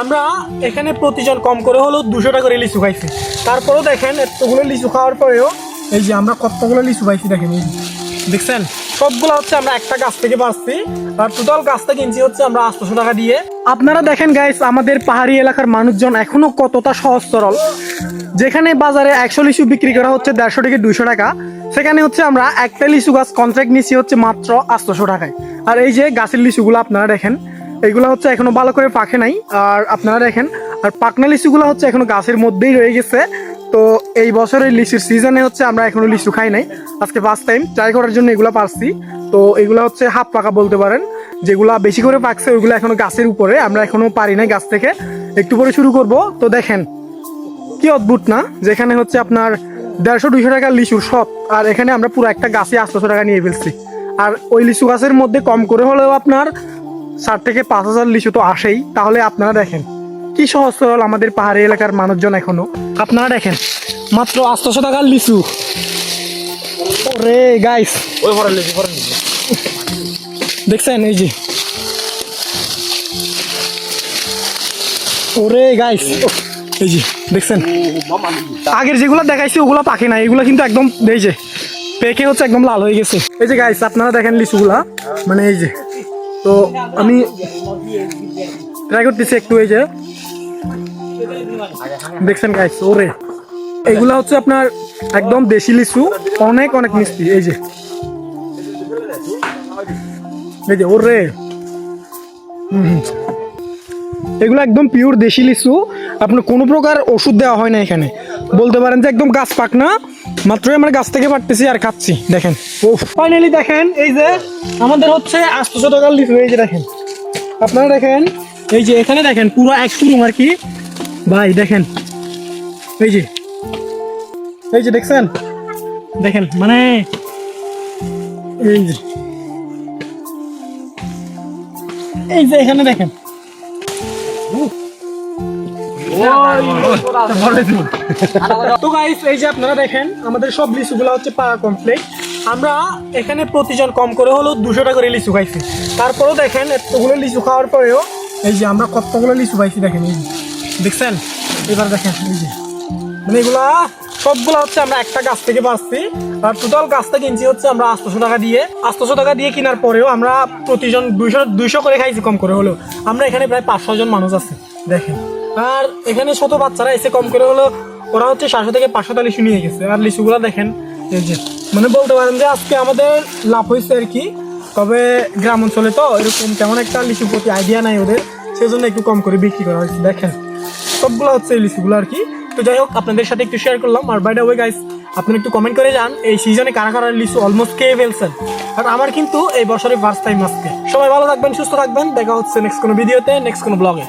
আমরা এখানে প্রতিজন কম করে হলেও দুশো টাকা করে লিচু খাইছি। তারপরেও দেখেন এতগুলো লিচু খাওয়ার পরেও এই যে আমরা কতগুলো লিচু পাইছি দেখেন এই। দেখছেন? সবগুলো হচ্ছে আমরা একটা গাছ থেকে পাচ্ছি আর টোটাল গাছটা কিনছি হচ্ছে আমরা আটশো টাকা দিয়ে। আপনারা দেখেন গাইস আমাদের পাহাড়ি এলাকার মানুষজন এখনও কতটা সহজ সরল। যেখানে বাজারে একশো লিচু বিক্রি করা হচ্ছে দেড়শো থেকে দুইশো টাকা, সেখানে হচ্ছে আমরা একটা লিচু গাছ কন্ট্রাক্ট নিচ্ছি হচ্ছে মাত্র আটশোশো টাকায়। আর এই যে গাছের লিচুগুলো আপনারা দেখেন এইগুলো হচ্ছে এখনও ভালো করে পাকে নাই। আর আপনারা দেখেন, আর পাকনা লিচুগুলো হচ্ছে এখনও গাছের মধ্যেই রয়ে গেছে। তো এই বছরের লিচুর সিজনে হচ্ছে আমরা এখনও লিচু খাই নাই। আজকে ফার্স্ট টাইম ট্রাই করার জন্য এগুলো পারছি। তো এগুলো হচ্ছে হাফ পাকা বলতে পারেন। যেগুলা বেশি করে পাকছে ওইগুলো এখনও গাছের উপরে। আমরা এখনও পারি নাই গাছ থেকে। একটু পরে শুরু করব। তো দেখেন, কি অদ্ভুত না? যেখানে হচ্ছে আপনার দেড়শো দুইশো টাকার লিচুর সব আর এখানে আমরা পুরো একটা গাছে আটশোশো টাকা নিয়ে ফেলছি। আর ওই লিচু গাছের মধ্যে কম করে হলেও আপনার ষাট থেকে পাঁচ হাজার লিচু তো আসেই। তাহলে আপনারা দেখেন কি সহজ সরল আমাদের পাহাড়ি এলাকার মানুষজন এখনও। আপনারা দেখেন মাত্র আটশো টাকার লিচু। ওরে গাইস ওই ফরেন লিচু ফরেন লিচু। দেখছেন এই যে? ওরে গাইস এই যে দেখছেন? আগের যেগুলো দেখাইছি ওগুলো পাকে না এগুলো কিন্তু একদম এই যে পেকে হচ্ছে একদম লাল হয়ে গেছে। এই যে গাইস আপনারা দেখেন লিচুগুলা। মানে এই যে তো আমি ট্রাই করতেছি একটু এই যে। দেখছেন গাইস ওরে। এগুলা হচ্ছে আপনার একদম দেশি লিচু, অনেক অনেক মিষ্টি, এই যে। এই যে, ওরে। হুম। এগুলো একদম পিওর দেশি লিচু। আপনার কোনো প্রকার ওষুধ দেওয়া হয় না এখানে। বলতে পারেন যে একদম গাছ পাক না। মাত্রই আমরা গাছ থেকে পারতেছি আর খাচ্ছি। দেখেন। ও ফাইনালি দেখেন, এই যে আমাদের হচ্ছে আটশোশো টাকার লিচু, এই যে দেখেন। আপনারা দেখেন, এই যে এখানে দেখেন, পুরো এক শুরু আর কি। ভাই, দেখেন। এই যে। এই যে দেখছেন? দেখেন মানে এই যে। এই যে এখানে দেখেন। তো গাইস এই যে আপনারা দেখেন, আমাদের সব লিচুগুলো হচ্ছে পাওয়া কমপ্লিট আমরা এখানে প্রতিজন কম করে হলো দুশো টাকা করে লিচু খাইছি। তারপরেও দেখেন, এতগুলো লিচু খাওয়ার পরেও এই যে আমরা কতগুলো লিচু খাইছি দেখেন, এই দেখছেন? এবার দেখেন, এই যে। মানে এগুলা সবগুলো হচ্ছে আমরা একটা গাছ থেকে পাচ্ছি আর টোটাল গাছটা কিনছি হচ্ছে আমরা আটশোশো টাকা দিয়ে। আটশোশো টাকা দিয়ে কেনার পরেও আমরা প্রতিজন দুইশো দুইশো করে খাইছি কম করে হলেও। আমরা এখানে প্রায় পাঁচশো জন মানুষ আছে, দেখেন। আর এখানে ছোট বাচ্চারা এসে কম করে হলো ওরা হচ্ছে সাতশো থেকে পাঁচশোটা লিচু নিয়ে গেছে। আর লিচুগুলো দেখেন, এই যে মানে বলতে পারেন যে আজকে আমাদের লাভ হয়েছে আর কি। তবে গ্রাম অঞ্চলে তো এরকম তেমন একটা লিচুর প্রতি আইডিয়া নাই ওদের। সেজন্য একটু কম করে বিক্রি করা হয়েছে, দেখেন। সবগুলো হচ্ছে এই লিচুগুলো আর কি। তো যাই হোক, আপনাদের সাথে একটু শেয়ার করলাম। আর বাইডা ওয়ে গাইস আপনারা একটু কমেন্ট করে যান, এই সিজনে কারা কারা লিচু অলমোস্ট খেয়ে ফেলছেন? আর আমার কিন্তু এই বছরে ফার্স্ট টাইম আজকে। সবাই ভালো থাকবেন, সুস্থ থাকবেন। দেখা হচ্ছে নেক্সট কোনো ভিডিওতে নেক্সট কোনো ব্লগে